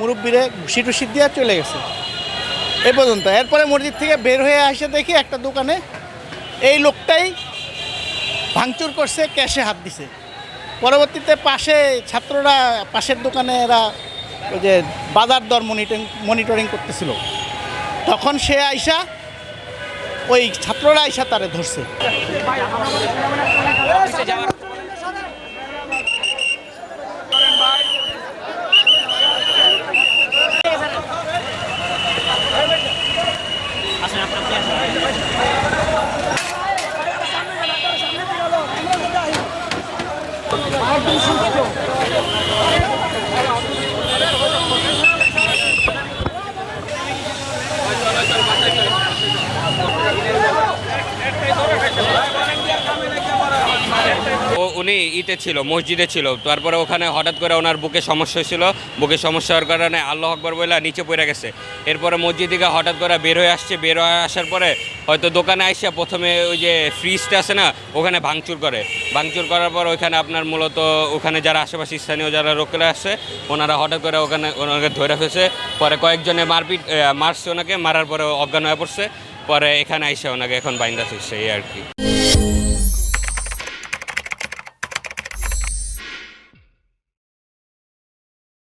মুরব্বীরে ঘুষি টুসি দিয়ে চলে গেছে। এ পর্যন্ত। এরপরে মসজিদ থেকে বের হয়ে আসে দেখি একটা দোকানে এই লোকটাই ভাঙচুর করছে, ক্যাশে হাত দিছে। পরবর্তীতে পাশে ছাত্ররা, পাশের দোকানে এরা ওই যে বাজার দর মনিটরিং মনিটরিং করতেছিল। তখন সে আইসা, ওই ছাত্ররা আইসা তারে ধরছে। 你是不是 উনি ইতে ছিল, মসজিদে ছিল। তারপরে ওখানে হঠাৎ করে ওনার বুকে সমস্যা হয়েছিল। বুকে সমস্যা হওয়ার কারণে আল্লাহ আকবর বলে নিচে পড়ে গেছে। এরপরে মসজিদ থেকে হঠাৎ করে বের হয়ে আসছে। বের হয়ে আসার পরে হয়তো দোকানে আইসা প্রথমে ওই যে ফ্রিজটা আছে না, ওখানে ভাঙচুর করে। ভাঙচুর করার পর ওইখানে আপনার মূলত ওখানে যারা আশেপাশে স্থানীয় যারা লোকেরা আসছে ওনারা হঠাৎ করে ওখানে ওনাকে ধরে ফেলছে। পরে কয়েকজনে মারপিট মারছে ওনাকে, মারার পরে অজ্ঞান হয়ে পড়ছে। পরে এখানে আইসা ওনাকে এখন বাইন্দা ফিরছে এই আর কি।